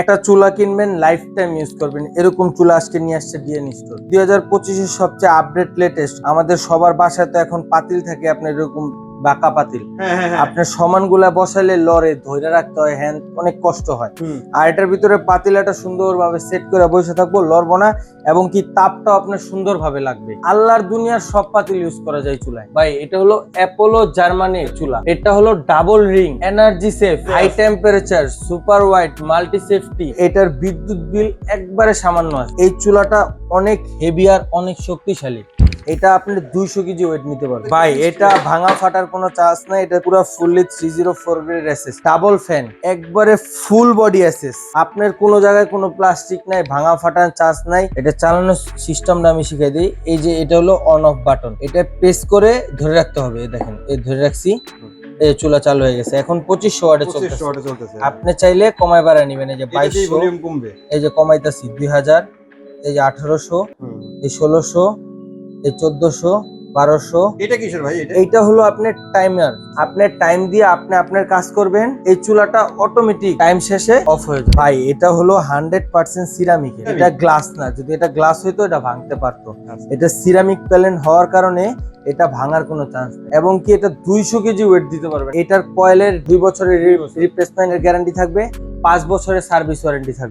একটা চুলা কিনবেন লাইফ টাইম ইউজ করবেন। এরকম চুলা আজকে নিয়ে আসছে ডিএন স্টোর দুই হাজার পঁচিশের সবচেয়ে আপডেট লেটেস্ট আমাদের সবার বাসায় তো এখন পাতিল থাকে, আপনার এরকম বাঁকা পাতিল। হ্যাঁ হ্যাঁ হ্যাঁ। আপনার সমানগুলা বসাইলে লড়ে ধৈর্য রাখতে হয় হ্যান্ড অনেক কষ্ট হয়। আর এটার ভিতরে পাতিলাটা সুন্দরভাবে সেট করে বসে থাকব লড়বো না এবং কি তাপটাও আপনার সুন্দরভাবে লাগবে। আল্লাহর দুনিয়ার সব পাতিল ইউজ করা যায় চুলায়। ভাই এটা হলো অ্যাপোলো জার্মানির চুলা। এটা হলো double ring energy safe high temperature super white multi safety এটার বিদ্যুৎ বিল একবারে সামান্য আছে। এই চুলাটা অনেক হেভি আর অনেক শক্তিশালী। এটা আপনি দুইশো কেজি ওয়েট নিতে পারবেন। ভাই এটা ভাঙা ফাটার কোনো চান্স নাই এটা পুরো fully three zero four grade assess double fan একবারে ফুল বডি অ্যাসেস আপনার কোনো জায়গায় কোনো প্লাস্টিক নাই ভাঙা ফাটার চান্স নাই এটা চালানোর সিস্টেমটা আমি শিখাই দিই। এই যে এটা হলো অন অফ বাটন এটা প্রেস করে ধরে রাখতে হবে দেখেন এই ধরে রাখছি এই চুলা চালু হয়ে গেছে এখন পঁচিশশো ওয়াটে চলতেছে। আপনি চাইলে কমায় বাড়ায় নিবেন এই যে বাইশশো কমবে। এই যে কমাইতেছি দুই হাজার এই যে আঠারোশো এই ষোলোশো এই চোদ্দশো বারোশো। এটা কিসের ভাই এটা? এইটা হলো আপনার টাইমার আপনার টাইম দিয়ে আপনি আপনার কাজ করবেন। এই চুলাটা অটোমেটিক টাইম শেষে অফ হয়ে যায় ভাই এটা হলো হান্ড্রেড পার্সেন্ট সিরামিক এটা গ্লাস না। যদি এটা গ্লাস হইতো এটা ভাঙতে পারতো। আচ্ছা। এটা সিরামিক প্যালেন হওয়ার কারণে এটা ভাঙার কোনো চান্স নেই। এবং কি এটা দুইশো কেজি ওয়েট দিতে পারবে এটার কয়েলের দুই বছরের রিপ্লেসমেন্টের গ্যারান্টি থাকবে। পাঁচ বছরের সার্ভিস ওয়ারেন্টি থাকবে।